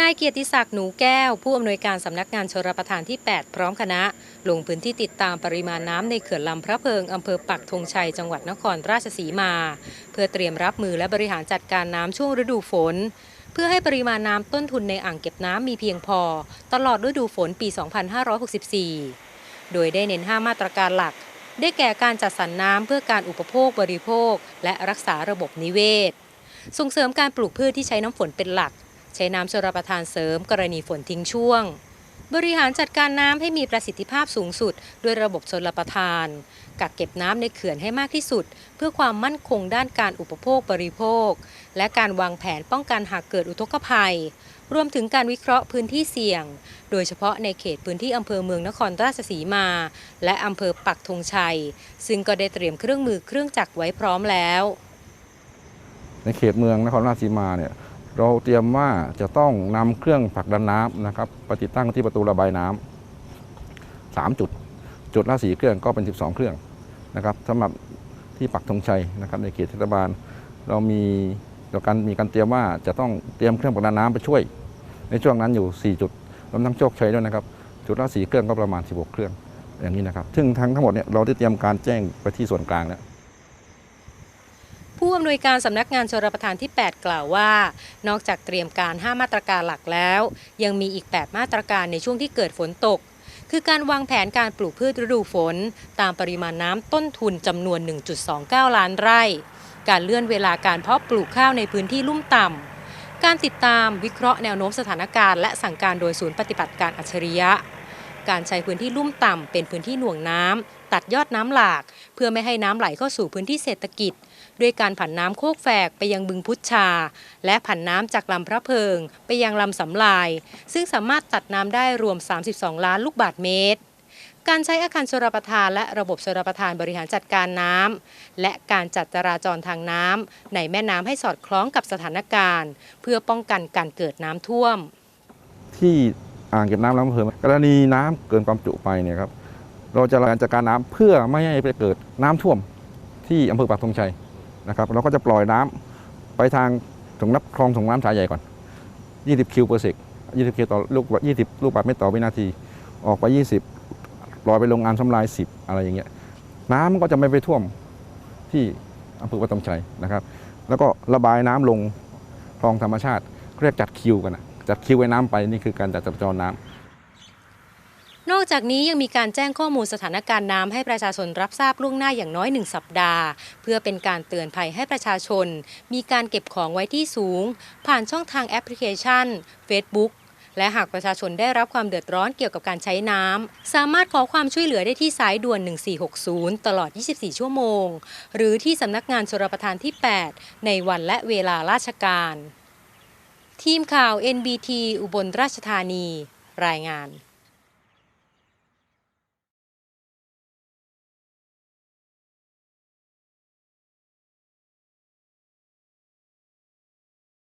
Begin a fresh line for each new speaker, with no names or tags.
นายเกียรติศักดิ์หนูแก้ว ผู้อำนวยการสำนักงานชลประทานที่ 8 พร้อมคณะ ลงพื้นที่ติดตามปริมาณน้ำในเขื่อนลำพระเพิงอำเภอปักธงชัยจังหวัดนครราชสีมา เพื่อเตรียมรับมือและบริหารจัดการน้ำช่วงฤดูฝน เพื่อให้ปริมาณน้ำต้นทุนในอ่างเก็บน้ำมีเพียงพอ ตลอดฤดูฝนปี 2564 โดยได้เน้น 5 มาตรการหลัก ได้แก่การจัดสรรน้ำเพื่อการอุปโภคบริโภค และรักษาระบบนิเวศ ส่งเสริมการปลูกพืชที่ใช้น้ำฝนเป็นหลัก ใช้น้ำชลประทานเสริมกรณีฝนทิ้งช่วง บริหารจัดการน้ำให้มีประสิทธิภาพสูงสุด ด้วยระบบชลประทาน กักเก็บน้ำในเขื่อนให้มากที่สุด เพื่อความมั่นคงด้านการอุปโภคบริโภค และการวางแผนป้องกันหากเกิดอุทกภัย รวมถึงการวิเคราะห์พื้นที่เสี่ยง โดยเฉพาะในเขตพื้นที่อำเภอเมืองนครราชสีมา และอำเภอปักธงชัย ซึ่งก็ได้เตรียมเครื่องมือเครื่องจักรไว้พร้อมแล้ว
ในเขตเมืองนครราชสีมาเนี่ย เราเตรียมว่าจะต้องนำเครื่องผลักดันน้ำนะครับไปติดตั้งที่ประตูระบายน้ำสามจุด จุดละสี่เครื่องก็เป็น 12 เครื่องนะครับสำหรับที่ปักธงชัยนะครับในเขตเทศบาล เรามีเราการมีการเตรียมว่าจะต้องเตรียมเครื่องผลักดันน้ำไปช่วย ในช่วงนั้นอยู่ 4 จุดรวมทั้งโชคชัยด้วยนะครับ จุดละสี่เครื่องก็ประมาณ 16 เครื่องอย่างนี้นะครับ ซึ่งทั้งทั้งหมดเนี่ยเราได้เตรียมการแจ้งไปที่ส่วนกลางแล้ว
ผู้อำนวยการสำนักงานชลประทานที่ 8 กล่าวว่า นอกจากเตรียมการ 5 มาตรการหลักแล้ว ยังมีอีก 8 มาตรการในช่วงที่เกิดฝนตก คือการวางแผนการปลูกพืชฤดูฝน ตามปริมาณน้ำต้นทุนจำนวน 1.29 ล้านไร่ การเลื่อนเวลาการเพาะปลูกข้าวในพื้นที่ลุ่มต่ำ การติดตามวิเคราะห์แนวโน้มสถานการณ์และสั่งการโดยศูนย์ปฏิบัติการอัจฉริยะการใช้พื้นที่ลุ่มต่ำเป็นพื้นที่หน่วงน้ำตัดยอดน้ำหลาก เพื่อไม่ให้น้ำไหลเข้าสู่พื้นที่เศรษฐกิจ ด้วยการผันน้ำโคกแฝกไปยังบึงพุชชา และผันน้ำจากลำพระเพิง ไปยังลำสำลาย ซึ่งสามารถตัดน้ำได้รวม 32 ล้านลูกบาศก์เมตร การใช้อาคารชลประทานและระบบชลประทานบริหารจัดการน้ำและการจัดจราจรทางน้ำในแม่น้ำให้สอดคล้องกับสถานการณ์ เพื่อป้องกันการเกิดน้ำท่วม
ที่อ่างเก็บน้ำลำพะเพิงกรณีน้ำเกินความจุไปเนี่ยครับเราจะการจัดการน้ำเพื่อไม่ให้ไปเกิดน้ำท่วมที่อำเภอปากธงชัย นะครับเราก็จะปล่อยน้ำไปทางถุงนับคลองถุงน้ำสายใหญ่ก่อน 20 คิวเปอร์เซก20 คิวต่อลูก20 ลูกบาศก์เมตรต่อวินาที ออกไป 20ปล่อยไปลงอ่างสำลาย 10 อะไรอย่างเงี้ย น้ำมันก็จะไม่ไปท่วมที่อำเภอปากธงชัยนะครับ แล้วก็ระบายน้ำลงคลองธรรมชาติเรียกจัดคิวกันนะจัดคิวไว้น้ำไปนี่คือการจัดจราจรน้ำ
นอกจากนี้ยังมีการแจ้งข้อมูลสถานการณ์น้ำให้ประชาชนรับทราบล่วงหน้าอย่างน้อย 1 สัปดาห์ เพื่อเป็นการเตือนภัยให้ประชาชน มีการเก็บของไว้ที่สูง ผ่านช่องทางแอปพลิเคชัน Facebook และหากประชาชนได้รับความเดือดร้อนเกี่ยวกับการใช้น้ำ สามารถขอความช่วยเหลือได้ที่สายด่วน 1460 ตลอด 24 ชั่วโมง หรือที่สำนักงานชลประทานที่ 8 ในวันและเวลาราชการ ทีมข่าว NBT อุบลราชธานี รายงาน